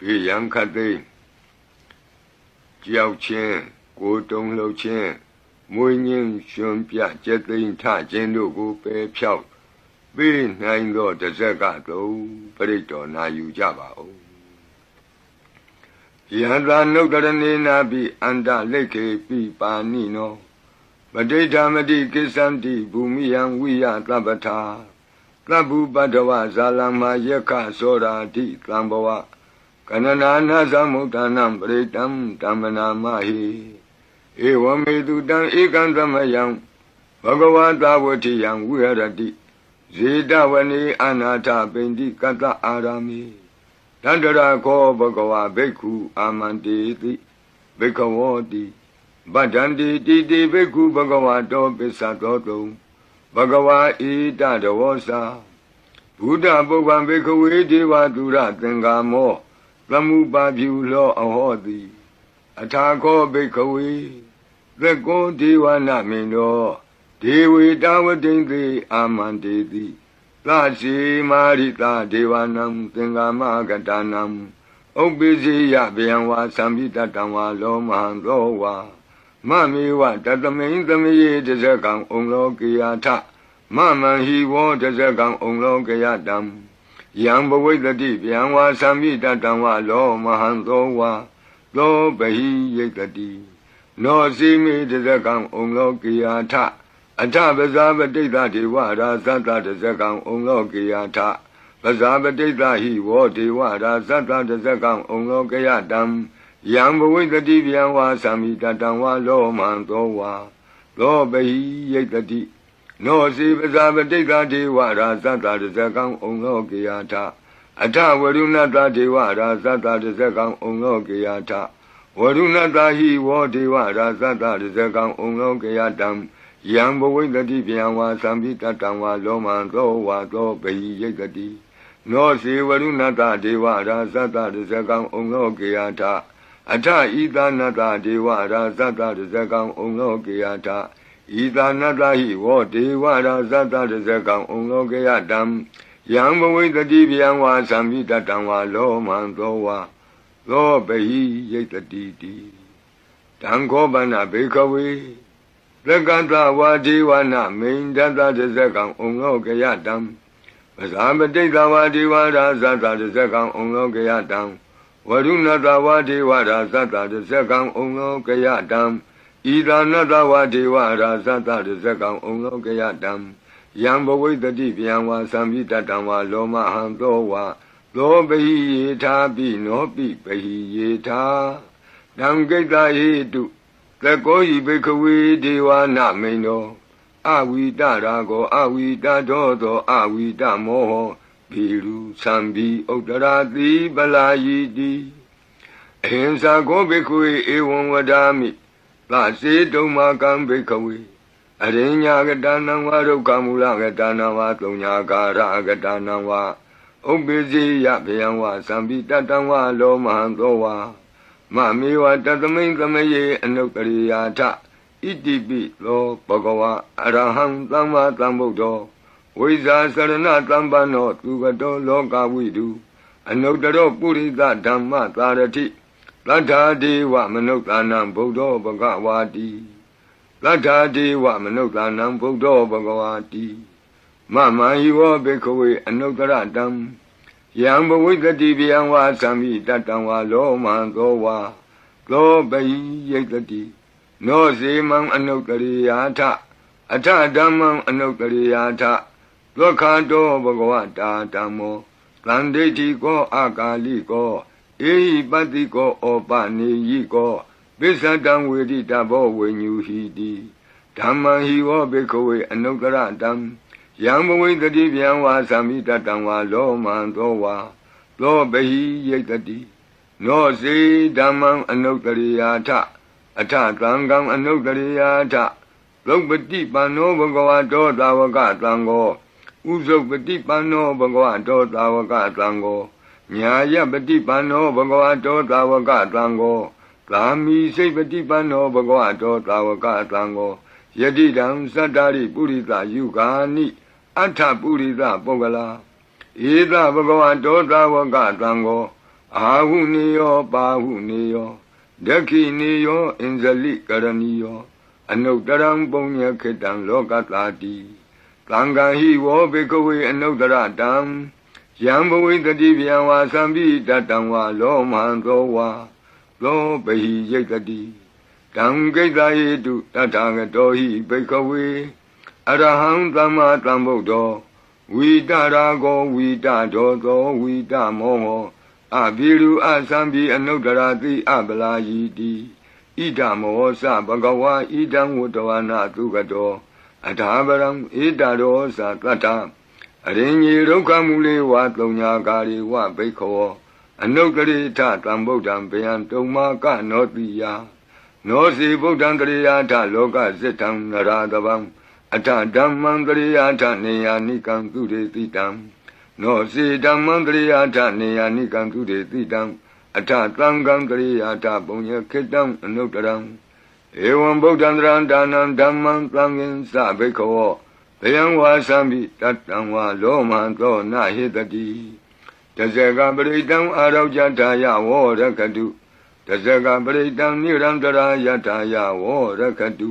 ဘေးရန်ခတ်သိမ်းကြောက်ချင်းကိုတုံးလှုပ်ချင်းမွေးငင်းရှင်ပြကျက်သိမ်းထခြင်းတို့ကိုပယ်ဖြောက်ပေးနိုင်သောတစ်စက်ကတော့ပြိတ္တော်နာယူကြပါဦးယန္တာနုဒရဏေနာပိအန္တလိခေပိပါဏိနောပဋိဌာမတိကိစ္ဆန္တိဘူမိယံဝိယသဗ္ဗထာသဗ္ဗုပတ္တဝဇာလမယက္ခသောရာတိသံဘဝ ကနနာနာသမုဋ္ဌာနံပရိတံဓမ္မနာမဟိဧဝမေတုတံဧကံသမယံဘဂဝတာဝတိယံဝိဟရတိဇေတဝနေအနာထပိန္တိကတ္တအာရမိတန္တရာခောဘဂဝါဘိက္ခုအာမန္တေတိဘိက္ခဝောတိဗဒ္ဒန္တိတိတိဘိက္ခုဘဂဝါတောပစ္စတောတုံဘဂဝါဣတတဝောစာဘုဒ္ဓပုဗ္ဗံဘိက္ခဝေဒေဝသူရသင်္ကာမော သမုပါဖြူလောအဟောတိအထာခောဘိက္ခဝေသက်ကောဒေဝနာမင်းတော်ဒေဝေတဝတိန်သေအာမန္တေတိသရှိမာရိတာဒေဝနံသင်္ကာမကတနံဥပ္ပိစီယဗျံဝါသံပိတတံဝါလောမဟံသောဝါမမေဝတတမိန်သမယေတဇကံဩလောကေယထမမံဟိဝောတဇကံဩလောကေယတံ ယံဘဝိတတိဗျံဝါသံပိတတံဝါလောမဟံသောဝါသောပဟိယိတတိနောစီမေတဇကံဩလောကေယထအထပဇာပတိတ္တဒေဝရာသတ္တတဇကံဩလောကေယထပဇာပတိတ္တဟိဝောဒေဝရာသတ္တတဇကံဩလောကေယတံယံဘဝိတတိဗျံဝါသံမိတတံဝါလောမံသောဝါလောပဟိယိတတိ နောစီပဇာပတိတ္တဒေဝရာသတ္တတဇကံဩလောကေယထအထဝရုဏတဒေဝရာသတ္တတဇကံဩလောကေယထဝရုဏတဟိဝောဒေဝရာသတ္တတဇကံဩလောကေယတံယံဘဝိတတိဗျံဝါသံပိတတံဝါလောမံသောဝါသောပဟိယိတတိနောစေဝရုဏတဒေဝရာသတ္တတဇကံဩလောကေယထအထဤသာနတဒေဝရာသတ္တတဇကံဩလောကေယထ ဤသာနတဟိဝောဒေဝရာသတ္တတဇကံဩလောကေယတံယံဘဝိတတိဗျံဝါသံပိတတံဝါလောမံသောဝါသောပဟိယိတတိတိတံခောပနဘေခဝေသက္ကတဝါဒေဝနာမိန်တတတဇကံဩလောကေယတံပဇာပတိတဝါဒေဝရာသတ္တတဇကံဩလောကေယတံဝရုဏတဝါဒေဝရာသတ္တတဇကံဩလောကေယတံ ဤသာနတဝါဒေဝရာသတ္တတဇကံဩလောကေယတံယံဘဝိတတိဗျံဝါသံပိတတံဝါလောမဟံသောဝါသောပဟိယေထာပိနောပိပဟိယေထာတံကိတ္တဟိတုသကောဤဘိခဝေဒေဝနာမိန်တော်အဝိတရာကောအဝိတတော်သောအဝိတမောဟဘီလူသံဘီဥတ္တရာတိပလာယီတိအဟင်္စာကောဘိခဝေဧဝံဝဒာမိ သစေတုံမာကံဘိခဝေအရိညာကတနံဝဒုက္ခမူလကတနံဝသုံညာကာရကတနံဝဥပ္ပိစီယဗယံဝသံဘီတတံဝလောမဟံသောဝါမမေဝတသမိန်သမယေအနုတ္တရိယာထဣတိပိသောဘဂဝါအရဟံသမ္မာသမ္ဗုဒ္ဓောဝိဇာစရဏသမ္ပန္နောသူကတောလောကဝိတုအနုတ္တရောပုရိသဓမ္မသာရတိ သတ္ထာဒေဝမနုဿာနံဗုဒ္ဓောဘဂဝါတိသတ္ထာဒေဝမနုဿာနံဗုဒ္ဓောဘဂဝါတိမမဟိဝောဘေခဝေအနုတ္တရတံယံဘဝိတတိဗျံဝါသံမိတတံဝါလောမံသောဝါသောပယိယိတတိနောစေမံအနုတ္တရိယာထအထဓမ္မံအနုတ္တရိယာထဒုက္ခတောဘဂဝတာဓမ္မောသန္တိတိကောအာကာလိကော အေဟိပတ္တိကောဩပနေယိကောပစ္စတံဝေတိတဘောဝေညူဟိတိဓမ္မံဟိဝောဘေခဝေအနုတ္တရတံယံဘဝိတတိဗျံဝါသမိတတံဝါလောမံသောဝါသောပဟိယိတတိနောစေဓမ္မံအနုတ္တရိယာထအထသံဃံအနုတ္တရိယာထသုပတိပန္နောဘဂဝတောသာဝကသံဃောဥဇုပတိပန္နောဘဂဝတောသာဝကသံဃော ညာယပတိပန္နောဘဂဝတောသာဝကသံဃောသာမိစိတ်ပတိပန္နောဘဂဝတောသာဝကသံဃောယတိတံသတ္တာရိပုရိသယုဂာနိအထပုရိသပုဂ္ဂလာဧသဘဂဝတောသာဝကသံဃောအာဟုနေယောပါဟုနေယောဒက္ခိနေယောအင်ဇလိကရဏီယောအနုတ္တရံပုံညခေတံလောကတာတိသံဃာဟိဝောဘေကဝေအနုတ္တရတံ ယံဘဝိတတိဗျံဝါသံပိတတံဝါလောမဟံသောဝါလောပဟိယိတတိတံကိတ္တဟိတုတထာဂတောဟိဘေကဝေအရဟံသမ္မာသမ္ဗုဒ္ဓောဝိတရာကောဝိတဒောသောဝိတမောဟောအဘိရုအသံပိအနုတ္တရာတိအပလာယီတိဣဒမောသဘဂဝါဣဒံဝတ္တဝနာသုကတောအထာပရံဣဒရောသတတ္တ အရင်ကြီးဒုက္ခမူလေဝသုံညာကာရီဝဘိခောအနုတ္တရိထတံဗုဒ္ဓံဗျံတုံမာကနောတိယနောစီဗုဒ္ဓံတရိယာထလောကဇိတံနရာတဗံအထဓမ္မံတရိယာထနေယာနိကံသူရေတိတံနောစီဓမ္မံတရိယာထနေယာနိကံသူရေတိတံအထသံဃံတရိယာထပုံညခေတံအနုတ္တရံဧဝံဗုဒ္ဓံတရံဒါနံဓမ္မံသံဃင်္စဘိခော ဘယံဝါသံမိတတံဝါလောမံသောနာဟိတတိတဇကပရိတံအာရောဇတာယဝောရကတုတဇကပရိတံနိရန္တရာယတာယဝောရကတု